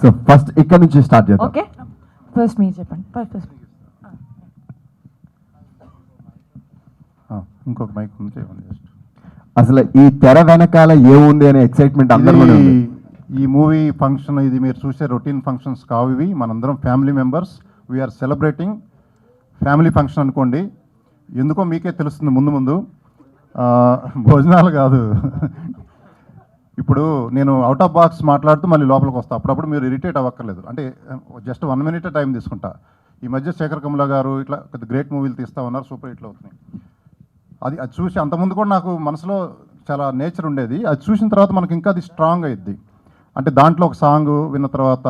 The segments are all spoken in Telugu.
సో ఫస్ట్ ఇక్కడ నుంచి స్టార్ట్ చేద్దాం. ఓకే ఫస్ట్ మీరు చెప్పండి. ఫస్ట్ ఫస్ట్ ఆ, ఇంకొక మైక్ ఉంది అసలు ఈ తెర వెనకాల ఏముంది అనే ఎక్సైట్మెంట్ ఇది ఈ మూవీ ఫంక్షన్ ఇది మీరు చూసే రొటీన్ ఫంక్షన్స్ కావు ఇవి. మనందరం family members we're celebrating family function అనుకోండి. ఎందుకో మీకే తెలుస్తుంది ముందు ముందు. ఆ, భోజనాలు కాదు. ఇప్పుడు నేను అవుట్ ఆఫ్ బాక్స్ మాట్లాడుతూ మళ్ళీ లోపలికి వస్తా. అప్పుడప్పుడు మీరు ఇరిటేట్ అవ్వక్కర్లేదు. అంటే జస్ట్ వన్ మినిట్ టైం తీసుకుంటా. ఈ మధ్య శేఖర్ కమల గారు ఇట్లా పెద్ద గ్రేట్ మూవీలు తీస్తా ఉన్నారు. సూపర్ హిట్లు అవుతున్నాయి. అది అది చూసి అంతకుముందు కూడా నాకు మనసులో చాలా నేచర్ ఉండేది. అది చూసిన తర్వాత మనకి ఇంకా అది స్ట్రాంగ్ అయ్యిద్ది అంటే దాంట్లో ఒక సాంగ్ విన్న తర్వాత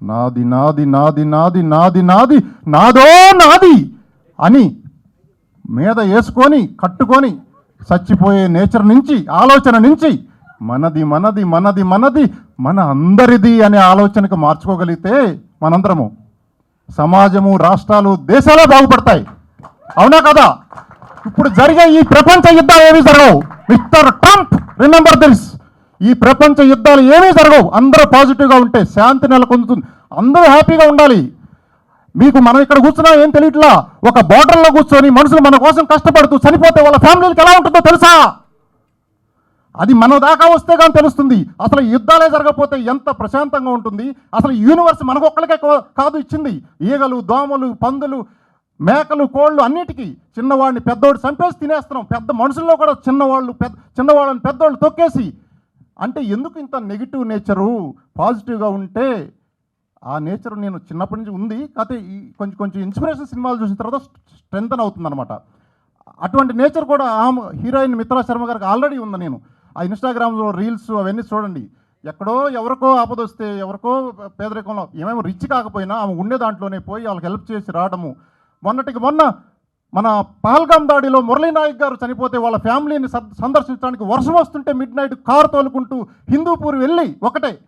నాది నాది నాది నాది నాది నాది నాదో నాది అని మీద వేసుకొని కట్టుకొని చచ్చిపోయే నేచర్ నుంచి ఆలోచన నుంచి మనది మనది మనది మనది మన అందరిది అనే ఆలోచనకు మార్చుకోగలిగితే మనందరము సమాజము రాష్ట్రాలు దేశాలే బాగుపడతాయి. అవునా కదా? ఇప్పుడు జరిగే ఈ ప్రపంచ యుద్ధాలు ఏమీ జరగవు? మిస్టర్ ట్రంప్ రిమెంబర్ దిస్ ఈ ప్రపంచ యుద్ధాలు ఏమీ జరగవు? అందరూ పాజిటివ్గా ఉంటే శాంతి నెలకొందుతుంది. అందరూ హ్యాపీగా ఉండాలి. మీకు మనం ఇక్కడ కూర్చున్నా ఏం తెలియట్లా? ఒక బార్డర్లో కూర్చొని మనుషులు మన కోసం కష్టపడుతూ చనిపోతే వాళ్ళ ఫ్యామిలీకి ఎలా ఉంటుందో తెలుసా? అది మన దాకా వస్తే కానీ తెలుస్తుంది. అసలు యుద్ధాలే జరగకపోతే ఎంత ప్రశాంతంగా ఉంటుంది. అసలు యూనివర్స్ మనకు ఒక్కరికే కాదు ఇచ్చింది. ఈగలు దోమలు పందులు మేకలు కోళ్ళు అన్నిటికీ చిన్నవాడిని పెద్దోడు చంపేసి తినేస్తున్నాం. పెద్ద మనుషుల్లో కూడా చిన్నవాళ్ళు పెద్ద చిన్నవాళ్ళని పెద్దోళ్ళు తొక్కేసి. అంటే ఎందుకు ఇంత నెగిటివ్ నేచరు పాజిటివ్గా ఉంటే ఆ నేచర్ నేను చిన్నప్పటి నుంచి ఉంది. కాకపోతే ఈ కొంచెం కొంచెం ఇన్స్పిరేషన్ సినిమాలు చూసిన తర్వాత స్ట్రెంగ్తన్ అవుతుంది అనమాట అటువంటి నేచర్ కూడా ఆమె హీరోయిన్ మిత్రా శర్మ గారికి ఆల్రెడీ ఉంది నేను. ఆ ఇన్స్టాగ్రామ్లో రీల్స్ అవన్నీ చూడండి. ఎక్కడో ఎవరికో ఆపదొస్తే ఎవరికో పేదరికంలో ఏమేమో రిచ్ కాకపోయినా ఆమె ఉండే దాంట్లోనే పోయి వాళ్ళకి హెల్ప్ చేసి రావడము. మొన్నటికి మొన్న మన పహల్గామ్ దాడిలో మురళీనాయక్ గారు చనిపోతే వాళ్ళ ఫ్యామిలీని సందర్శించడానికి వర్షం వస్తుంటే మిడ్ నైట్ కారు తోలుకుంటూ హిందూపూర్ వెళ్ళి ఒకటే.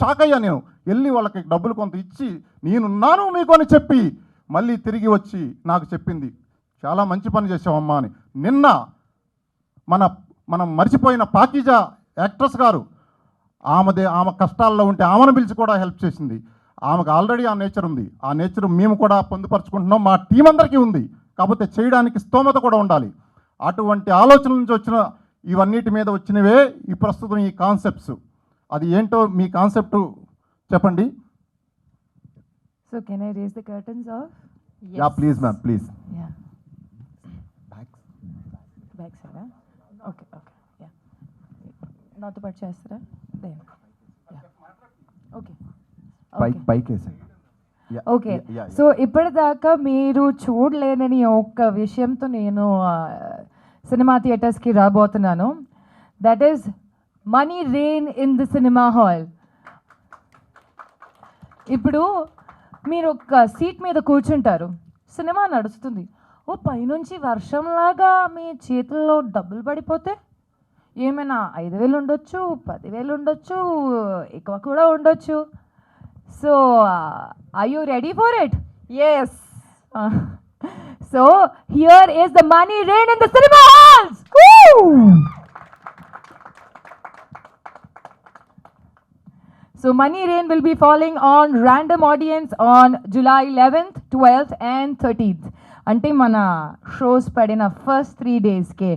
షాక్ అయ్యా నేను. వెళ్ళి వాళ్ళకి డబ్బులు కొంత ఇచ్చి నేనున్నాను మీకు అని చెప్పి మళ్ళీ తిరిగి వచ్చి నాకు చెప్పింది. చాలా మంచి పని చేసావమ్మా అని. నిన్న మన మనం మర్చిపోయిన పాకిజా యాక్ట్రెస్ గారు. ఆమెదే ఆమె కష్టాల్లో ఉంటే ఆమెను పిలిచి కూడా హెల్ప్ చేసింది. ఆమెకు ఆల్రెడీ ఆ నేచర్ ఉంది. ఆ నేచర్ మేము కూడా పొందుపరుచుకుంటున్నాం. మా టీం అందరికీ ఉంది. కాకపోతే చేయడానికి స్తోమత కూడా ఉండాలి. అటువంటి ఆలోచన నుంచి వచ్చిన ఇవన్నిటి మీద వచ్చినవే ఈ ప్రస్తుతం ఈ కాన్సెప్ట్స్. అది ఏంటో మీ కాన్సెప్ట్ చెప్పండి. So can I raise the curtains off ya please ma'am please ya back సైడా ఓకే ఓకే యా నాతో పాటు చేస్తారా? ఓకే పైకి పైకి ఓకే సో ఇప్పటిదాకా మీరు చూడలేనని ఒక్క విషయంతో నేను సినిమా థియేటర్స్కి రాబోతున్నాను. That is money rain in the cinema hall ఇప్పుడు మీరు ఒక సీట్ మీద కూర్చుంటారు. సినిమా నడుస్తుంది. ఓ పైనుంచి వర్షంలాగా మీ చేతుల్లో డబ్బులు పడిపోతే ఏమైనా ఐదు వేలు ఉండొచ్చు పదివేలు ఉండొచ్చు ఎక్కువ కూడా ఉండొచ్చు. So I you ready for it yes so here is the money rain in the cinema halls So Money Rain will be falling on random audience on July 11th, 12th and 13th. అంటే మన షోస్ పడిన ఫస్ట్ త్రీ డేస్కే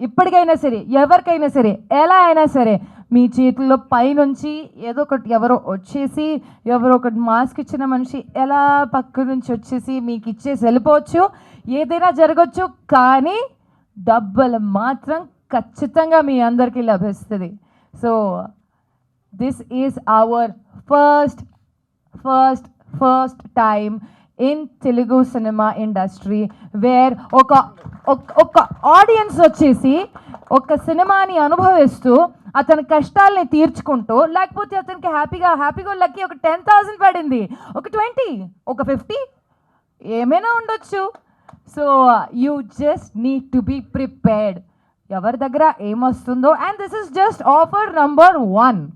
ఇప్పటికైనా సరే ఎవరికైనా సరే ఎలా అయినా సరే మీ చేతుల్లో పైనుంచి ఏదో ఒకటి ఎవరో వచ్చేసి ఎవరో ఒకటి మాస్క్ ఇచ్చిన మనిషి ఎలా పక్క నుంచి వచ్చేసి మీకు ఇచ్చేసి వెళ్ళిపోవచ్చు ఏదైనా జరగచ్చు కానీ డబ్బులు మాత్రం ఖచ్చితంగా మీ అందరికీ లభిస్తుంది. So this is our first first first time in Telugu cinema industry where ఒక ఒక- ఒక ఆడియన్స్ వచ్చేసి ఒక సినిమాని అనుభవిస్తూ అతని కష్టాల్ని తీర్చుకుంటూ లేకపోతే అతనికి హ్యాపీగా హ్యాపీగా లక్కి ఒక టెన్ థౌసండ్ పడింది. ఒక ట్వంటీ ఒక ఫిఫ్టీ ఏమైనా ఉండొచ్చు. So you just need to be prepared. ఎవరి దగ్గర ఏమొస్తుందో and this is just offer number one.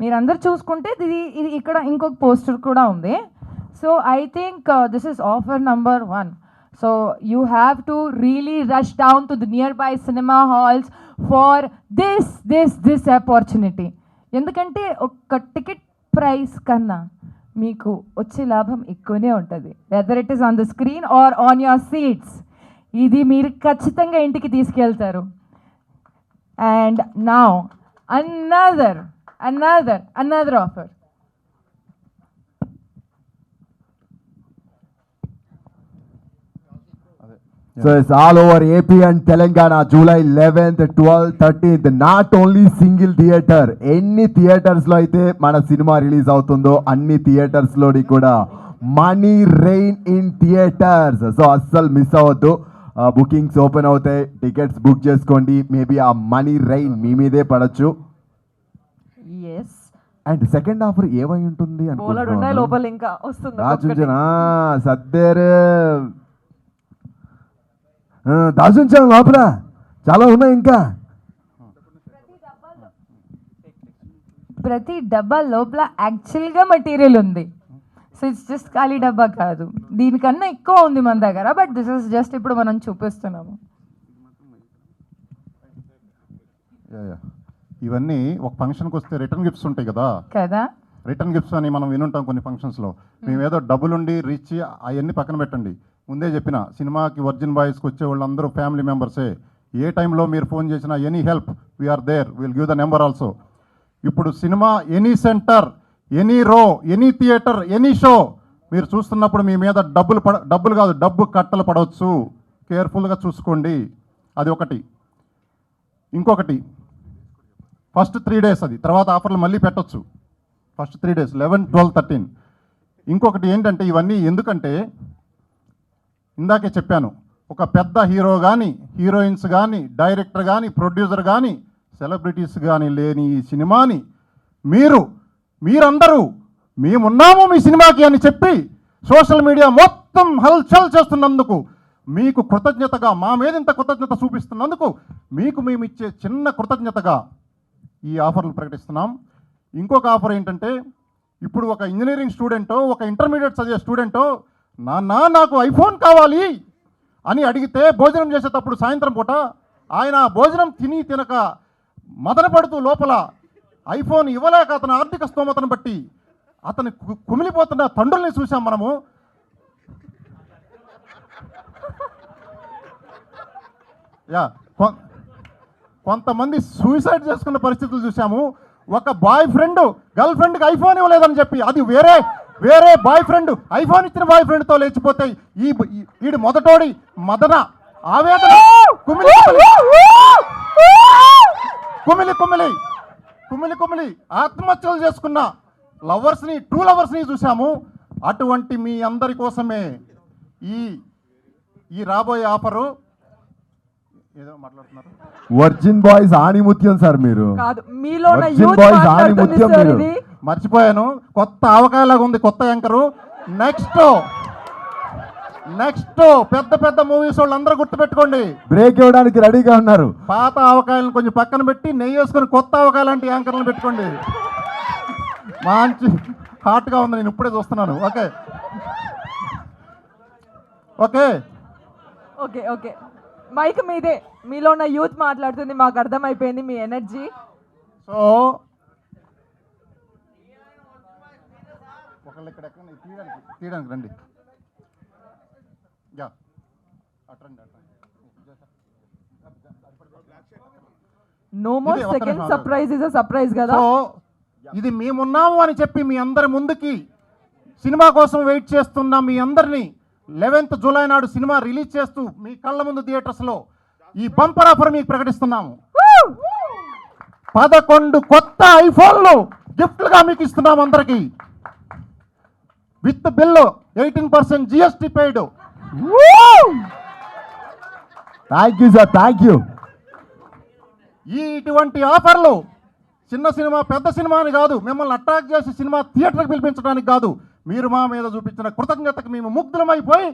మీరందరూ చూసుకుంటే ఇది ఇది ఇక్కడ ఇంకొక పోస్టర్ కూడా ఉంది. So I think this is offer number one so you have to really rush down to the nearby cinema halls for this this this opportunity ఎందుకంటే ఒక టికెట్ ప్రైస్ కన్నా మీకు వచ్చే లాభం ఎక్కువనే ఉంటుంది. Whether it is on the screen or on your seats ఇది మీరు ఖచ్చితంగా ఇంటికి తీసుకెళ్తారు. And now another another another offer so it's all over AP and Telangana July eleventh twelve thirteenth not only single theatre ఎన్ని థియేటర్స్లో అయితే మన సినిమా రిలీజ్ అవుతుందో అన్ని థియేటర్స్లోని కూడా money rain in theatres so అస్సలు మిస్ అవ్వద్దు. బుకింగ్స్ ఓపెన్ అవుతాయి. టికెట్స్ బుక్ చేసుకోండి. మేబీ ఆ మనీ రెయిన్ మీ మీదే పడచ్చు. ఎస్ అండ్ సెకండ్ ఆఫర్ ఏమై ఉంటుంది అనుకుంటున్నాను లోపల ఇంకా వస్తుంది ఆ, దాచుంచాం లోపల. చాలా ఉన్నాయి ఇంకా. ప్రతి డబ్బా లోపల యాక్చువల్గా మెటీరియల్ ఉంది. సో ఇట్స్ జస్ట్ ఖాళీ డబ్బా కాదు. దీనికన్నా ఎక్కువ ఉంది మన దగ్గర బట్ దిస్ ఇస్ జస్ట్ ఇప్పుడు మనం చూపిస్తున్నాము. ఇవన్నీ ఒక ఫంక్షన్కి వస్తే రిటర్న్ గిఫ్ట్స్ ఉంటాయి కదా. కదా? రిటర్న్ గిఫ్ట్స్ అని మనం వినుంటాం కొన్ని ఫంక్షన్స్లో మేము. ఏదో డబ్బులుండి రిచ్ అవన్నీ పక్కన పెట్టండి. ముందే చెప్పిన సినిమాకి వర్జిన్ బాయ్స్కి వచ్చే వాళ్ళందరూ ఫ్యామిలీ మెంబర్సే. ఏ టైంలో మీరు ఫోన్ చేసినా any help we are there will give the number also ఇప్పుడు cinema any centre any row any theatre any show మీరు చూస్తున్నప్పుడు మీ మీద డబ్బులు పడ డబ్బులు కాదు డబ్బు కట్టలు పడవచ్చు. కేర్ఫుల్గా చూసుకోండి. అది ఒకటి. ఇంకొకటి. ఫస్ట్ త్రీ డేస్ అది. తర్వాత ఆఫర్లు మళ్ళీ పెట్టొచ్చు. First three days eleven twelve thirteen. ఇంకొకటి ఏంటంటే ఇవన్నీ ఎందుకంటే ఇందాకే చెప్పాను ఒక పెద్ద హీరో కానీ హీరోయిన్స్ కానీ డైరెక్టర్ కానీ ప్రొడ్యూసర్ కానీ సెలబ్రిటీస్ కానీ లేని ఈ సినిమాని మీరు మీరందరూ మేమున్నాము మీ సినిమాకి అని చెప్పి సోషల్ మీడియా మొత్తం హల్చల్ చేస్తున్నందుకు మీకు కృతజ్ఞతగా మా మీద ఇంత కృతజ్ఞత చూపిస్తున్నందుకు మీకు మేము ఇచ్చే చిన్న కృతజ్ఞతగా ఈ ఆఫర్లు ప్రకటిస్తున్నాం. ఇంకొక ఆఫర్ ఏంటంటే ఇప్పుడు ఒక ఇంజనీరింగ్ స్టూడెంటో ఒక ఇంటర్మీడియట్ చదివే స్టూడెంటో నాన్న నాకు ఐఫోన్ కావాలి అని అడిగితే భోజనం చేసేటప్పుడు సాయంత్రం పూట ఆయన భోజనం తిని తినక మదన పడుతూ లోపల ఐఫోన్ ఇవ్వలేక అతని ఆర్థిక స్తోమతను బట్టి అతని కుమిలిపోతున్న తండ్రుల్ని చూసాం మనము. యా కొంతమంది సూసైడ్ చేసుకున్న పరిస్థితులు చూసాము ఒక బాయ్ ఫ్రెండ్ గర్ల్ ఫ్రెండ్కి ఐఫోన్ ఇవ్వలేదని చెప్పి అది వేరే వేరే బాయ్ ఫ్రెండ్ ఐఫోన్ ఇచ్చిన బాయ్ ఫ్రెండ్తో లేచిపోతే ఈ వీడి మొదటోడి మదన ఆవేదన. కుమిలి కుమిలి. కుమిలి కుమిలి. కుమిలి ఆత్మహత్యలు చేసుకున్న లవర్స్ని టూ లవర్స్ని చూసాము అటువంటి మీ అందరి కోసమే ఈ ఈ రాబోయే ఆఫరు ఏదో మాట్లాడుతున్నారు? వర్జిన్ బాయ్స్ ఆణిముత్యం సార్ మీరు. కాదు మీలో ఉన్న Virgin యూత్ boys మాట్లాడుతుంది ఆణిముత్యం సార్ మీరు. ఇది. మర్చిపోయాను. కొత్త ఆవకాయలాగా ఉంది కొత్త యాంకరు. నెక్స్ట్ నెక్స్ట్ పెద్ద పెద్ద మూవీస్ వాళ్ళు అందరూ గుర్తుపెట్టుకోండి. బ్రేక్ ఇవ్వడానికి రెడీగా ఉన్నారు. పాత ఆవకాయలను కొంచెం పక్కన పెట్టి నెయ్యి వేసుకొని కొత్త ఆవకాయ లాంటి యాంకర్లను పెట్టుకోండి. మంచి హాట్గా ఉంది నేను ఇప్పుడే చూస్తున్నాను. Okay okay okay okay mike మీదే మీలో ఉన్న యూత్ మాట్లాడుతుంది మాకు అర్థమైపోయింది మీ ఎనర్జీ. సో ఒకళ్ళు ఇక్కడ ఎక్కడ తీయడానికి తీయడానికి రండి. యా అట్రండి అట్రండి. No more second surprise is surprise కదా. ఇది మేమున్నాము అని చెప్పి మీ అందరి ముందుకి సినిమా కోసం వెయిట్ చేస్తున్న మీ అందరినీ లెవెన్త్ జూలై నాడు సినిమా రిలీజ్ చేస్తూ మీ కళ్ళ ముందు థియేటర్స్లో ఈ బంపర్ ఆఫర్ మీకు ప్రకటిస్తున్నాము. పదకొండు కొత్త ఐఫోన్లు గిఫ్ట్లుగా మీకు ఇస్తున్నాము అందరికీ. With bill eighteen percent GST paid. Thank you sir thank you ఈ ఇటువంటి ఆఫర్లు చిన్న సినిమా పెద్ద సినిమా అని కాదు మిమ్మల్ని అట్రాక్ట్ చేసి సినిమా థియేటర్కి పిలిపించడానికి కాదు మీరు మా మీద చూపించిన కృతజ్ఞతకు మేము ముగ్ధులమైపోయి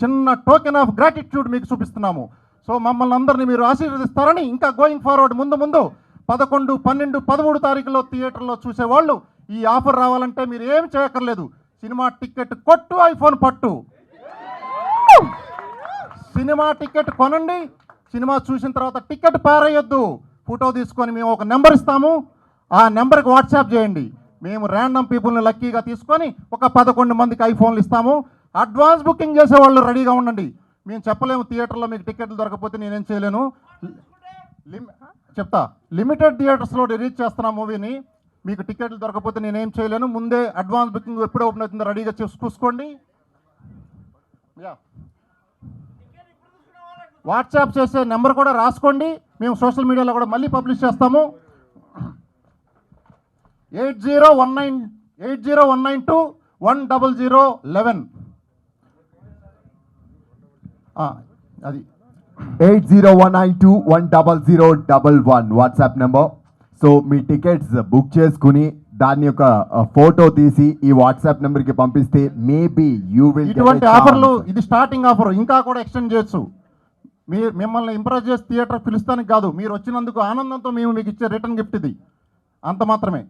చిన్న టోకెన్ ఆఫ్ గ్రాటిట్యూడ్ మీకు చూపిస్తున్నాము. సో మమ్మల్ని అందరినీ మీరు ఆశీర్వదిస్తారని ఇంకా గోయింగ్ ఫార్వర్డ్ ముందు ముందు పదకొండు పన్నెండు పదమూడు తారీఖులో థియేటర్లో చూసేవాళ్ళు ఈ ఆఫర్ రావాలంటే మీరు ఏం చేయక్కర్లేదు. సినిమా టికెట్ కొట్టు ఐఫోన్ పట్టు. సినిమా టికెట్ కొనండి సినిమా చూసిన తర్వాత టికెట్ పారేయొద్దు ఫోటో తీసుకొని మేము ఒక నెంబర్ ఇస్తాము. ఆ నెంబర్కి వాట్సాప్ చేయండి. మేము ర్యాండమ్ పీపుల్ని లక్కీగా తీసుకొని ఒక పదకొండు మందికి ఐఫోన్లు ఇస్తాము. అడ్వాన్స్ బుకింగ్ చేసే వాళ్ళు రెడీగా ఉండండి. మేము చెప్పలేము థియేటర్లో మీకు టికెట్లు దొరకపోతే నేనేం చేయలేను. లిమ్- చెప్తా. లిమిటెడ్ థియేటర్స్లో రిలీజ్ చేస్తున్న మూవీని మీకు టికెట్లు దొరకపోతే నేనేం చేయలేను. ముందే అడ్వాన్స్ బుకింగ్ ఎప్పుడు ఓపెన్ అవుతుందో రెడీగా చూసి చూసుకోండి. యా. వాట్సాప్ చేసే నెంబర్ కూడా రాసుకోండి. మేము సోషల్ మీడియాలో కూడా మళ్ళీ పబ్లిష్ చేస్తాము. Eight zero one nine eight zero one nine two one double zero eleven. అది. Eight zero one nine two one double zero double one. WhatsApp number. So మీ టికెట్స్ బుక్ చేసుకుని దాని యొక్క ఫోటో తీసి ఈ వాట్సాప్ నెంబర్కి పంపిస్తే మేబీ యూ విల్ ఇటువంటి ఆఫర్లు ఇది స్టార్టింగ్ ఆఫర్. ఇంకా కూడా ఎక్స్టెండ్ చేయొచ్చు. మీరు మిమ్మల్ని ఇంప్రెస్ చేసి థియేటర్ పిలుస్తానికి కాదు. మీరు వచ్చినందుకు ఆనందంతో మేము మీకు ఇచ్చే రిటర్న్ గిఫ్ట్ ఇది. అంత మాత్రమే.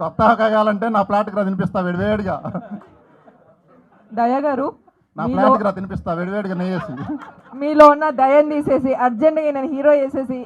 కొత్త కాగాలంటే నా ప్లాట్కి రా తినిపిస్తా వేడివేడిగా. దయ గారు నా ప్లాట్కి రా తినిపిస్తా వేడివేడిగా నెయ్యేసి మీలో ఉన్న దయని తీసేసి అర్జెంట్గా నేను హీరో చేసేసి